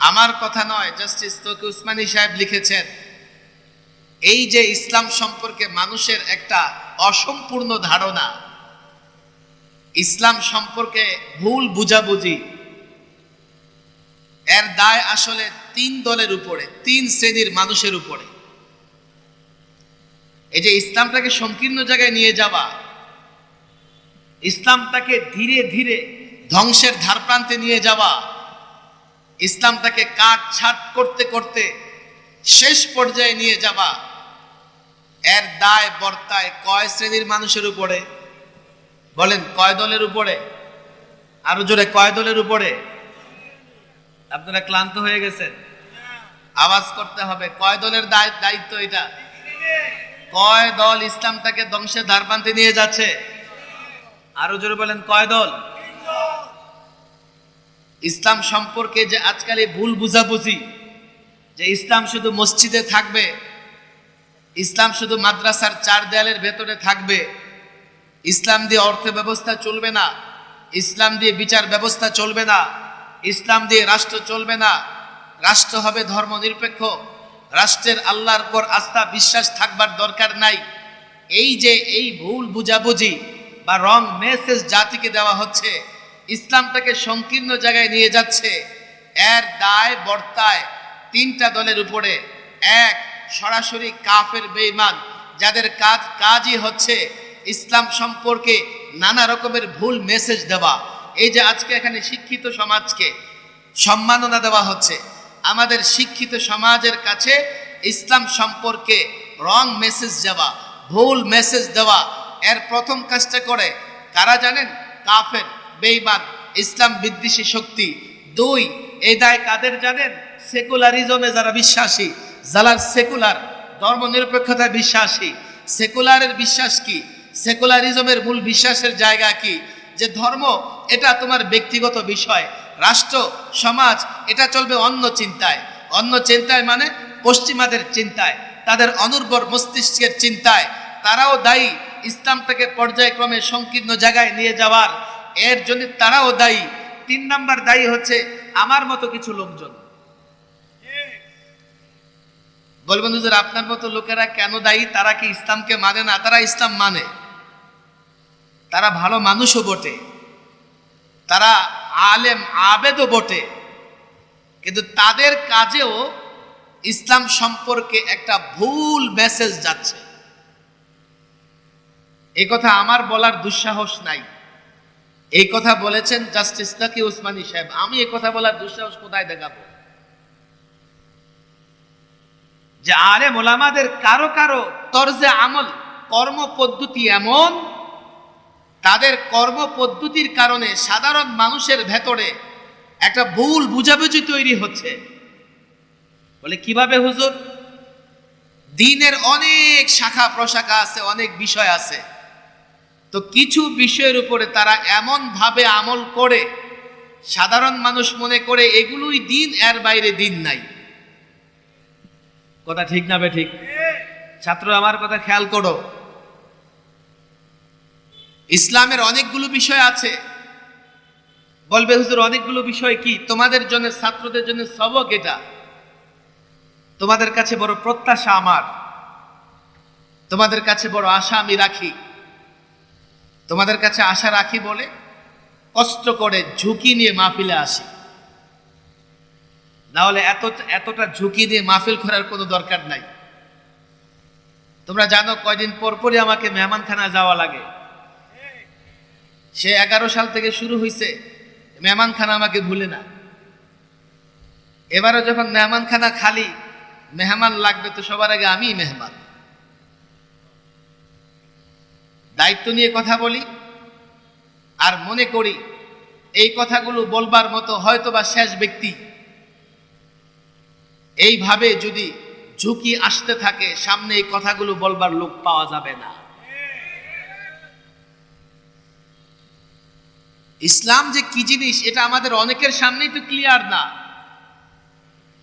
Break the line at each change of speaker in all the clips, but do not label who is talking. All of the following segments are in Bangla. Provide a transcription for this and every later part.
আমার কথা নয় জাস্টিস তকি উসমানী সাহেব লিখেছেন, এই যে ইসলাম সম্পর্কে মানুষের একটা অসম্পূর্ণ ধারণা, ইসলাম সম্পর্কে ভুল বুঝাবুঝি, এর দায় আসলে তিন দলের উপরে, তিন শ্রেণির মানুষের উপরে। এই যে ইসলামটাকে সংকীর্ণ জায়গায় নিয়ে যাওয়া, ইসলামটাকে ধীরে ধীরে ধ্বংসের ধারপ্রান্তে নিয়ে যাওয়া ইসলামটাকে কাট ছাট করতে করতে শেষ পর্যায়ে নিয়ে যাওয়া এর দায় বর্তায় কয় শ্রেণির মানুষের উপরে? বলেন, কয় দলের উপরে? আরও জোরে, কয় দলের উপরে? আপনারা ক্লান্ত হয়ে গেছেন। আওয়াজ করতে হবে, কয় দলের দায়- দায়িত্ব এটা? কয় দল ইসলামটাকে ধ্বংসের ধারপ্রান্তে নিয়ে যাচ্ছে? আরও জোরে বলেন, কয় দল? ইসলাম সম্পর্কে যে আজকাল এই ভুল বুঝাবুঝি, যে ইসলাম শুধু মসজিদে থাকবে, ইসলাম শুধু মাদ্রাসার চার দেয়ালের ভেতরে থাকবে, ইসলাম দিয়ে অর্থ ব্যবস্থা চলবে না, ইসলাম দিয়ে বিচার ব্যবস্থা চলবে না, ইসলাম দিয়ে রাষ্ট্র চলবে না, রাষ্ট্র হবে ধর্ম নিরপেক্ষ রাষ্ট্রের আল্লাহর পর আস্থা বিশ্বাস থাকবার দরকার নাই। এই যে এই ভুল বুঝাবুঝি বা রং মেসেজ জাতিকে দেওয়া হচ্ছে ইসলামটাকে সংকীর্ণ জায়গায় নিয়ে যাচ্ছে। এর দায় বর্তায় তিনটা দলের উপরে। এক, সরাসরি কাফের বেঈমান, যাদের কাজ, কাজই হচ্ছে ইসলাম সম্পর্কে নানা রকমের ভুল মেসেজ দেওয়া। এই যে আজকে এখানে শিক্ষিত সমাজকে সম্মাননা দেওয়া হচ্ছে, আমাদের শিক্ষিত সমাজের কাছে ইসলাম সম্পর্কে রং মেসেজ দেওয়া, ভুল মেসেজ দেওয়া, এর প্রথম কাজটা করে কারা জানেন? কাফের। বেঈমান ইসলাম বিদ্বেষী শক্তি। দুই, এই দায় কাদের জানেন? সেকুলারিজমে যারা বিশ্বাসী, যারা সেকুলার ধর্ম নিরপেক্ষতায় বিশ্বাসী। সেকুলারের বিশ্বাস কি? সেকুলারিজমের মূল বিশ্বাসের জায়গা কি? যে ধর্ম, এটা তোমার ব্যক্তিগত বিষয়। রাষ্ট্র, সমাজ, এটা চলবে অন্য চিন্তায়। অন্য চিন্তায় মানে পশ্চিমাদের চিন্তায়, তাদের অনুর্বর মস্তিষ্কের চিন্তায়। তারাও দায়ী ইসলামটাকে পর্যায়ক্রমে সংকীর্ণ জায়গায় নিয়ে যাওয়ার। এর জন্য তারাও দায়ী। তিন নাম্বার দায়ী হচ্ছে আমার মতো কিছু লোকজন। বলবেন হুজুর আপনার মতো লোকেরা কেন দায়ী? তারা কি ইসলামকে মানে না? তারা ইসলাম মানে। তারা ভালো মানুষও বটে। তারা আলেম, আবেদও বটে। কিন্তু তাদের কাজেও ইসলাম সম্পর্কে একটা ভুল মেসেজ যাচ্ছে। এই কথা আমার বলার দুঃসাহস নাই। এই কথা বলেছেন জাস্টিস তাকি উসমানী সাহেব? আমি এই কথা বলার দুঃসাহস কোথায় দেখাবো? যে আরে মোলামাদের কারও কারও তরজে আমল, কর্ম পদ্ধতি এমন, তাদের কর্ম পদ্ধতির কারণে সাধারণ মানুষের ভেতরে একটা ভুল বুঝাবুঝি তৈরি হচ্ছে। বলে কীভাবে হুজুর? দিনের অনেক শাখা প্রশাখা আছে, অনেক বিষয় আছে। তো কিছু বিষয়ের উপরে তারা এমন ভাবে আমল করে, সাধারণ মানুষ মনে করে এগুলোই দিন, এর বাইরে দিন নাই। কথা ঠিক না বে ঠিক? ছাত্র, আমার কথা খেয়াল করো। ইসলামের অনেকগুলো বিষয় আছে। বলবে, হুজুর, অনেকগুলো বিষয় কি? তোমাদের জন্য, ছাত্রদের জন্য সবক এটা। তোমাদের কাছে বড় প্রত্যাশা আমার। তোমাদের কাছে বড় আশা আমি রাখি। তোমাদের কাছে আশা রাখি বলে কষ্ট করে ঝুঁকি নিয়ে মাহফিলে আসি। না হলে এত, এতটা ঝুঁকি দিয়ে মাহফিল করার কোনো দরকার নাই। তোমরা জানো কয়দিন পর পরই আমাকে মেহমানখানা যাওয়া লাগে। সে এগারো সাল থেকে শুরু হয়েছে মেহমানখানা আমাকে ভুলে না। এবারে যখন মেহমানখানা খালি, মেহমান লাগবে তো সবার আগে আমিই মেহমান। দায়িত্ব নিয়ে কথা বলি আর মনে করি এই কথাগুলো বলবার মতো হয়তো বা শেষ ব্যক্তি। এইভাবে যদি ঝুঁকি আসতে থাকে, সামনে এই কথাগুলো বলবার লোক পাওয়া যাবে না। ইসলাম যে কি জিনিস, এটা আমাদের অনেকের সামনেই তো ক্লিয়ার না।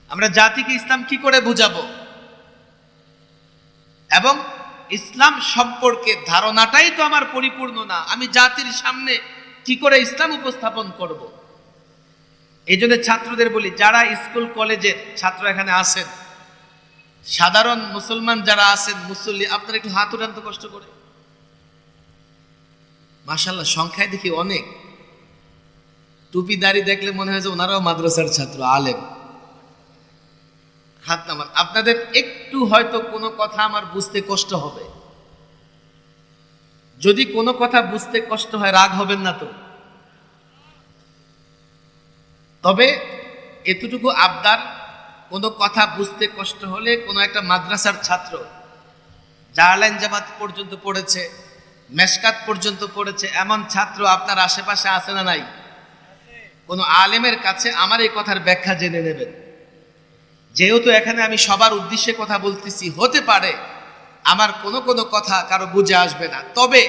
আমরা জাতিকে ইসলাম কি করে বুঝাবো? এবং ইসলাম সম্পর্কে ধারণাটাই তো আমার পরিপূর্ণ না। আমি জাতির সামনে কি করে ইসলাম উপস্থাপন করব? এই জন্য ছাত্রদের বলি, যারা স্কুল কলেজের ছাত্র এখানে আছেন সাধারণ মুসলমান যারা আছেন, মুসল্লি, আপনারা একটু হাত উঠান তো কষ্ট করে। মাশাল্লাহ সংখ্যায় দেখি অনেক। টুপি দাড়ি দেখলে মনে হয় যে ওনারাও মাদ্রাসার ছাত্র, আলেম। হাত নামান। আপনাদের একটু হয়তো কোনো কথা আমার বুঝতে কষ্ট হবে। যদি কোনো কথা বুঝতে কষ্ট হয়, রাগ হবেন না তো। তবে এতটুকু আবদার, কোনো কথা বুঝতে কষ্ট হলে কোনো একটা মাদ্রাসার ছাত্র জাহালাইন জামাত পর্যন্ত পড়েছে, মেশকাত পর্যন্ত পড়েছে, এমন ছাত্র আপনার আশেপাশে আছে না নাই? কোনো আলেমের কাছে আমার এই কথার ব্যাখ্যা জেনে নেবেন। যেহেতু এখানে আমি সবার উদ্দেশ্যে কথা বলতেছি, হতে পারে আমার কোনো কোনো কথা কারও বুঝে আসবে না। তবে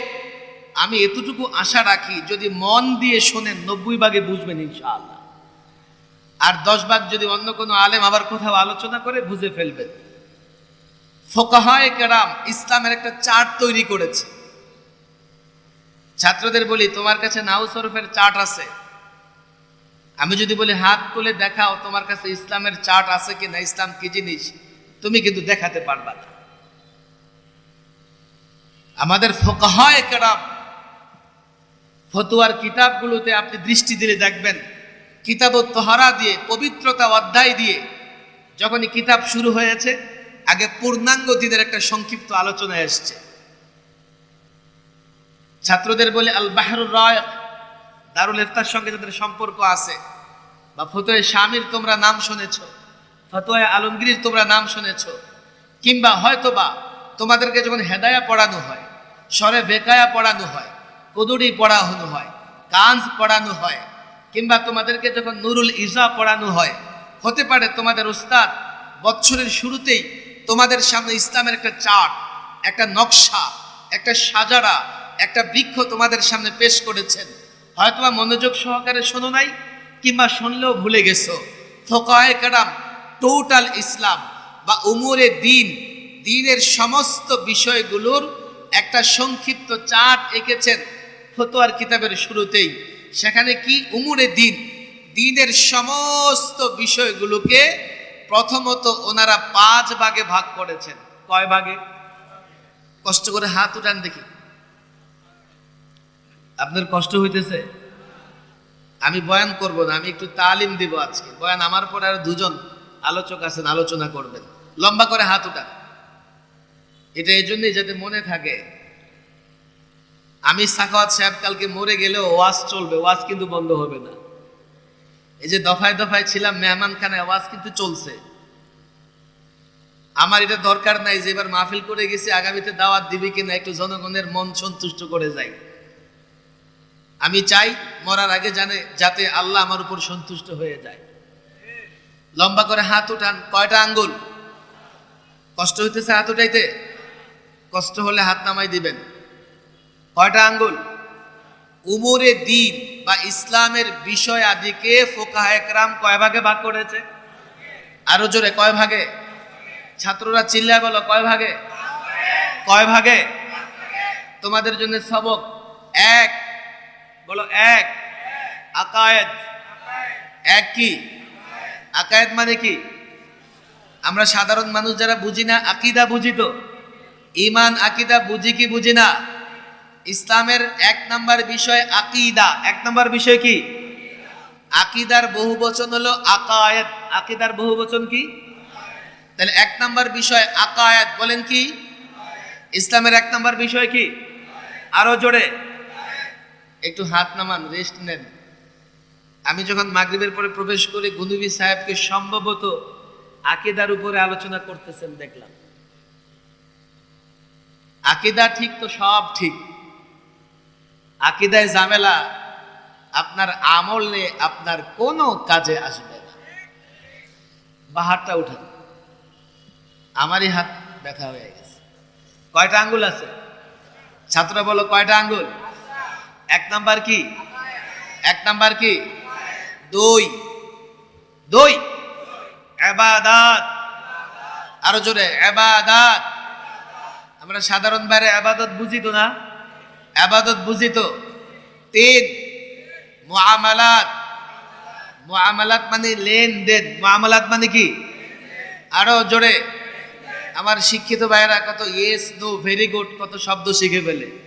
আমি এতটুকু আশা রাখি, যদি মন দিয়ে শোনেন, নব্বই ভাগে বুঝবেন ইনশাআল্লাহ। আর দশ ভাগ যদি অন্য কোনো আলেম আবার কোথাও আলোচনা করে, বুঝে ফেলবেন। ফোকাহায় কেরাম ইসলামের একটা চার্ট তৈরি করেছে। ছাত্রদের বলি, তোমার কাছে নাও শরফের চার্ট আছে। আমি যদি বলি, হাত তুলে দেখাও তোমার কাছে ইসলামের চার্ট আছে কি না, ইসলাম কি জিনিস? তুমি কিন্তু দেখাতে পারবা না। আমাদের ফোকাহায় ফতুয়ার কিতাবগুলোতে আপনি দৃষ্টি দিলে দেখবেন, কিতাব তহারা দিয়ে, পবিত্রতা অধ্যায় দিয়ে যখনই কিতাব শুরু হয়েছে, আগে পূর্ণাঙ্গ দিনের একটা সংক্ষিপ্ত আলোচনা এসছে। ছাত্রদের বলে, আল বাহরুর রয় দারুল ইফতার সঙ্গে যাদের সম্পর্ক আছে, বা ফতোয় স্বামীর তোমরা নাম শুনেছ, ফতোয় আলমগীর তোমরা নাম শুনেছ, কিংবা হয়তোবা তোমাদেরকে যখন হেদায়া পড়ানো হয়, স্বরে বেকায়া পড়ানো হয়, কদুরি পড়ানো হয় কাঞ্জ পড়ানো হয়, কিংবা তোমাদেরকে যখন নুরুল ইজা পড়ানো হয়, হতে পারে তোমাদের উস্তাদ বৎসরের শুরুতেই তোমাদের সামনে ইসলামের একটা চার্ট একটা নকশা, একটা সাজারা, একটা বৃক্ষ তোমাদের সামনে পেশ করেছেন। হয়তোবা মনোযোগ সহকারে শোনো নাই কিংবা শুনলেও ভুলে গেছো। ফোকায় কারাম টোটাল ইসলাম বা উমরে দিন দিনের সমস্ত বিষয়গুলোর একটা সংক্ষিপ্ত চার্ট এঁকেছেন ফতোয়ার কিতাবের শুরুতেই। সেখানে কি? উমরে দিন দিনের সমস্ত বিষয়গুলোকে প্রথমত ওনারা পাঁচ ভাগে ভাগ করেছেন। কয় ভাগে? কষ্ট করে হাত উঠান দেখি। আপনার কষ্ট হইতেছে? আমি বয়ান করব না, আমি একটু তালিম দিব আজকে। বয়ান আমার পরে আর দুজন আলোচক আছেন, আলোচনা করবেন। লম্বা করে হাত উঠান। এটা এই জন্যই যাতে মনে থাকে, আমি সাখাওয়াত সাহেব কালকে মরে গেলেও ওয়াজ চলবে, ওয়াজ কিন্তু বন্ধ হবে না। এই যে দফায় দফায় ছিলাম মেহমান খানে ওয়াজ কিন্তু চলছে। আমার এটা দরকার নাই যে এবার মাহফিল করে গেছি, আগামীতে দাওয়াত দিবি কিনা একটু জনগণের মন সন্তুষ্ট করে যাই। আমি চাই মরার আগে জানে, যাতে আল্লাহ আমার উপর সন্তুষ্ট হয়ে যায়। লম্বা করে হাত উঠান, কয়টা আঙ্গুল? কষ্ট হইতেছে হাত উঠাইতে? কষ্ট হলে হাত নামাই দিবেন। কয়টা আঙ্গুল? উমরে দিন বা ইসলামের বিষয় আদিকে ফোকাহ একরাম কয় ভাগে ভাগ করেছে? আরও জোরে, কয় ভাগে? ছাত্ররা চিল্লা বলো, কয় ভাগে? কয় ভাগে? তোমাদের জন্য সবক এক বলো এক। আকায়েদ। এক কি? আকায়েদ মানে কি? আমরা সাধারণ মানুষ যারা বুঝি না, আকিদা বুঝি তো। ইমান আকিদা বুঝি কি বুঝি না? ইসলামের এক নাম্বার বিষয় আকিদা। এক নাম্বার বিষয় কি? আকিদার বহু বচন হলো আকায়েত আকিদার বহু বচন কি? তাহলে এক নাম্বার বিষয় আকায়েত বলেন কি? ইসলামের এক নাম্বার বিষয় কি? আরও জোরে। একটু হাত নামান রেস্ট নেন। আমি যখন মাগরিবের পরে প্রবেশ করি, গুনুবি সাহেবকে সম্ভবত আকিদার উপরে আলোচনা করতেছেন, দেখলাম। আকিদা ঠিক তো সব ঠিক। আকিদায় ঝামেলা, আপনার আমলে আপনার কোনো কাজে আসবে না। বাহারটা উঠেন। আমারই হাত ব্যথা হয়ে গেছে। কয়টা আঙ্গুল আছে? ছাত্র বলো, কয়টা আঙ্গুল? এক নাম্বার কি? এক নাম্বার কি? দুই। দুই। এবাদাত আরও জোরে এবাদাত আমরা সাধারণ বাইরে আবাদত বুঝি তো না? আবাদত বুঝি তো? তিন। মুআমালাত। মুআমালাত মানে লেনদেন। মুআমালাত মানে কি? আরও জোরে। আমার শিক্ষিত ভাইয়েরা কত ইয়েস নো ভেরি গুড কত শব্দ শিখে ফেলে।